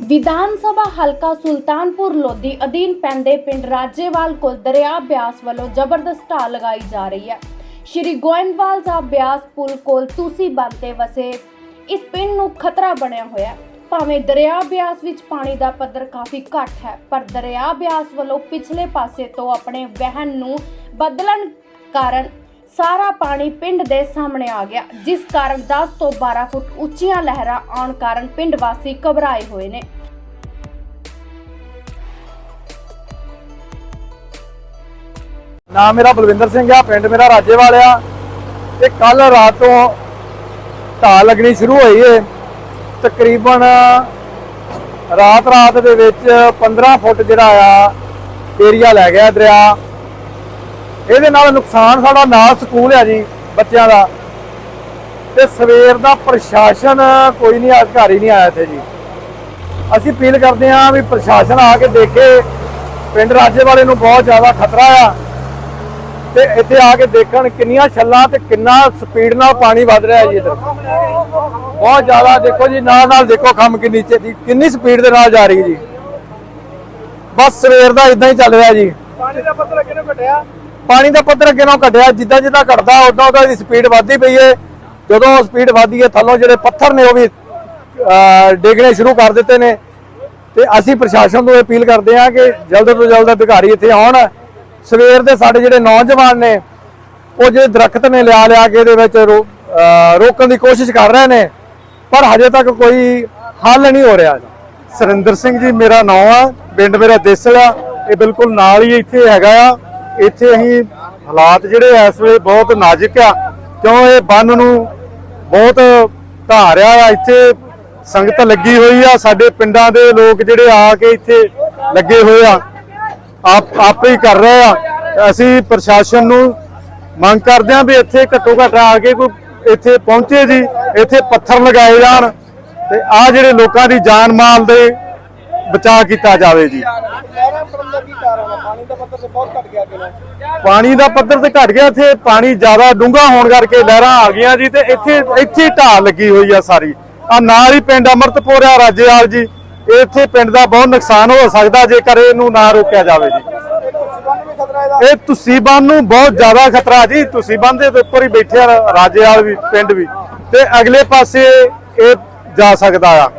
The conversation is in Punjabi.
ਵਿਧਾਨ ਸਭਾ ਹਲਕਾ ਸੁਲਤਾਨਪੁਰ ਲੋਧੀ ਅਧੀਨ ਪੈਂਦੇ ਪਿੰਡ ਰਾਜੇਵਾਲ ਕੋਲ ਦਰਿਆ ਬਿਆਸ ਵੱਲੋਂ ਜ਼ਬਰਦਸਤ ਢਾਹ ਲਗਾਈ ਜਾ ਰਹੀ ਹੈ। ਸ਼੍ਰੀ ਗੋਇੰਦਵਾਲ ਸਾਹਿਬ ਬਿਆਸ ਪੁਲ ਕੋਲ ਤੁਸੀਂ ਬੰਦ ਵਸੇ। ਇਸ ਪਿੰਡ ਨੂੰ ਖਤਰਾ ਬਣਿਆ ਹੋਇਆ ਭਾਵੇਂ ਦਰਿਆ ਬਿਆਸ ਵਿੱਚ ਪਾਣੀ ਦਾ ਪੱਧਰ ਕਾਫੀ ਘੱਟ ਹੈ, ਪਰ ਦਰਿਆ ਬਿਆਸ ਵੱਲੋਂ ਪਿਛਲੇ ਪਾਸੇ ਤੋਂ ਆਪਣੇ ਵਹਿਣ ਨੂੰ ਬਦਲਣ ਕਾਰਨ ਸਾਰਾ ਪਾਣੀ ਪਿੰਡ ਦੇ ਸਾਹਮਣੇ ਆ ਗਿਆ, ਜਿਸ ਕਾਰਨ 10 ਤੋਂ 12 ਫੁੱਟ ਉੱਚੀਆਂ ਲਹਿਰਾਂ ਆਉਣ ਕਾਰਨ ਪਿੰਡ ਵਾਸੀ ਘਬਰਾਏ ਹੋਏ ਨੇ। ਨਾਮ ਮੇਰਾ ਬਲਵਿੰਦਰ ਸਿੰਘ ਆ, ਪਿੰਡ ਮੇਰਾ ਰਾਜੇਵਾਲ ਆ। ਤੇ ਕੱਲ ਰਾਤ ਤੋਂ ਢਾਹ ਲੱਗਣੀ ਸ਼ੁਰੂ ਹੋਈ ਏ। ਤਕਰੀਬਨ ਰਾਤ ਰਾਤ ਦੇ ਵਿੱਚ 15 ਫੁੱਟ ਜਿਹੜਾ ਆ ਏਰੀਆ ਲੈ ਗਿਆ ਦਰਿਆ। ਇਹਦੇ ਨਾਲ ਨੁਕਸਾਨ ਸਾਡਾ ਨਾਲ ਸਕੂਲ ਆ ਜੀ, ਬੱਚਿਆਂ ਦਾ। ਤੇ ਸਵੇਰ ਦਾ ਪ੍ਰਸ਼ਾਸਨ ਕੋਈ ਨਹੀਂ, ਅਧਿਕਾਰੀ ਨਹੀਂ ਆਇਆ ਇੱਥੇ ਜੀ। ਅਸੀਂ ਅਪੀਲ ਕਰਦੇ ਹਾਂ ਵੀ ਪ੍ਰਸ਼ਾਸਨ ਆ ਕੇ ਦੇਖੇ। ਪਿੰਡ ਰਾਜੇ ਵਾਲੇ ਨੂੰ ਬਹੁਤ ਜ਼ਿਆਦਾ ਖਤਰਾ ਆ। ਤੇ ਇੱਥੇ ਆ ਕੇ ਦੇਖਣ ਕਿੰਨੀਆਂ ਛੱਲਾਂ ਤੇ ਕਿੰਨਾ ਸਪੀਡ ਨਾਲ ਪਾਣੀ ਵੱਧ ਰਿਹਾ ਜੀ ਇੱਧਰ। ਬਹੁਤ ਜ਼ਿਆਦਾ ਦੇਖੋ ਜੀ, ਨਾਲ ਨਾਲ ਦੇਖੋ ਖੰਮ ਕਿੰਨੀ ਨੀਚੇ ਕਿੰਨੀ ਸਪੀਡ ਦੇ ਨਾਲ ਜਾ ਰਹੀ ਜੀ। ਬਸ ਸਵੇਰ ਦਾ ਇਦਾਂ ਹੀ ਚੱਲ ਰਿਹਾ ਜੀ। ਪਾਣੀ ਦਾ ਪੱਧਰ ਕਿਹਨੇ ਘਟਿਆ। ਪਾਣੀ ਦਾ ਪੱਧਰ ਅੱਗੇ ਨਾਲੋਂ ਘਟਿਆ ਜਿੱਦਾਂ ਜਿੱਦਾਂ ਘਟਦਾ ਉਦਾਂ ਉਦਾਂ ਦੀ ਸਪੀਡ ਵੱਧਦੀ ਪਈ ਏ। ਜਦੋਂ ਸਪੀਡ ਵੱਧਦੀ ਏ ਥੱਲੋਂ ਜਿਹੜੇ ਪੱਥਰ ਨੇ ਉਹ ਵੀ ਅਹ, ਡਿੱਗਣੇ ਸ਼ੁਰੂ ਕਰ ਦਿੱਤੇ ਨੇ। ਤੇ ਅਸੀਂ ਪ੍ਰਸ਼ਾਸਨ ਤੋਂ ਅਪੀਲ ਕਰਦੇ ਹਾਂ ਕਿ ਜਲਦ ਤੋਂ ਜਲਦ ਅਧਿਕਾਰੀ ਇੱਥੇ ਆਉਣ। ਸਵੇਰ ਦੇ ਸਾਡੇ ਜਿਹੜੇ ਨੌਜਵਾਨ ਨੇ ਉਹ ਜਿਹੜੇ ਦਰਖਤ ਨੇ ਲਿਆ ਲਿਆ ਕੇ ਇਹਦੇ ਵਿੱਚ ਰੋ- ਰੋਕਣ ਦੀ ਕੋਸ਼ਿਸ਼ ਕਰ ਰਹੇ ਨੇ ਪਰ ਹਜੇ ਤੱਕ ਕੋਈ ਹੱਲ ਨਹੀਂ ਹੋ ਰਿਹਾ। ਸਰਿੰਦਰ ਸਿੰਘ ਜੀ ਮੇਰਾ ਨਾਮ ਆ ਪਿੰਡ ਮੇਰਾ ਦੇਸਲ ਆ ਇਹ ਬਿਲਕੁਲ ਨਾਲ ਹੀ ਇੱਥੇ ਹੈਗਾ ਆ। ਇੱਥੇ ਅਸੀਂ ਹਾਲਾਤ ਜਿਹੜੇ ਇਸ ਵੇਲੇ ਬਹੁਤ ਨਾਜ਼ੁਕ ਆ, ਕਿਉਂ ਇਹ ਬੰਨ ਨੂੰ ਬਹੁਤ ਧਾਰਿਆ ਆ, ਇੱਥੇ ਸੰਗਤ ਲੱਗੀ ਹੋਈ ਆ, ਸਾਡੇ ਪਿੰਡਾਂ ਦੇ ਲੋਕ ਜਿਹੜੇ ਆ ਕੇ ਇੱਥੇ ਲੱਗੇ ਹੋਏ ਆ, ਆਪ, ਆਪੇ ਹੀ ਕਰ ਰਹੇ ਆ। ਅਸੀਂ ਪ੍ਰਸ਼ਾਸਨ ਨੂੰ ਮੰਗ ਕਰਦੇ ਆ ਵੀ ਇੱਥੇ ਘੱਟੋ ਘੱਟ ਆ ਕੇ ਕੋਈ ਇੱਥੇ ਪਹੁੰਚੇ ਜੀ, ਇੱਥੇ ਪੱਥਰ ਲਗਾਏ ਜਾਣ ਤੇ ਆ ਜਿਹੜੇ ਲੋਕਾਂ ਦੀ ਜਾਨ ਮਾਲ ਦੇ ਬਚਾਅ ਕੀਤਾ ਜਾਵੇ ਜੀ ਲਹਿਰਾਂ ਪੜਨ ਦਾ ਕੀ ਕਾਰਨ ਆ ਪਾਣੀ ਦਾ ਪੱਧਰ ਤੇ ਬਹੁਤ ਘਟ ਗਿਆ ਕਿਲਾ ਪਾਣੀ ਦਾ ਪੱਧਰ ਤੇ ਘਟ ਗਿਆ, ਇੱਥੇ ਪਾਣੀ ਜ਼ਿਆਦਾ ਡੂੰਘਾ ਹੋਣ ਕਰਕੇ ਲਹਿਰਾਂ ਆ ਗਈਆਂ ਜੀ ਤੇ ਇੱਥੇ ਇੱਥੇ ਹੀ ਲੱਗੀ ਹੋਈ ਆ ਸਾਰੀ। ਆ ਨਾਲ ਹੀ ਪਿੰਡ ਅਮਰਤਪੁਰ ਆ, ਰਾਜੇਵਾਲ ਜੀ। ਇੱਥੇ ਪਿੰਡ ਦਾ ਬਹੁਤ ਨੁਕਸਾਨ ਹੋ ਸਕਦਾ ਜੇਕਰ ਇਹਨੂੰ ਨਾ ਰੋਕਿਆ ਜਾਵੇ ਜੀ। ਇਹ ਤੋਂ ਤੁਸੀਂ ਬੰਨ ਨੂੰ ਬਹੁਤ ਜ਼ਿਆਦਾ ਖਤਰਾ ਜੀ। ਤੁਸੀਂ ਬੰਨ ਦੇ ਉੱਪਰ ਹੀ ਬੈਠੇ ਆ ਰਾਜੇਵਾਲ ਵੀ, ਪਿੰਡ ਵੀ। ਤੇ ਅਗਲੇ ਪਾਸੇ ਇਹ ਜਾ ਸਕਦਾ ਆ।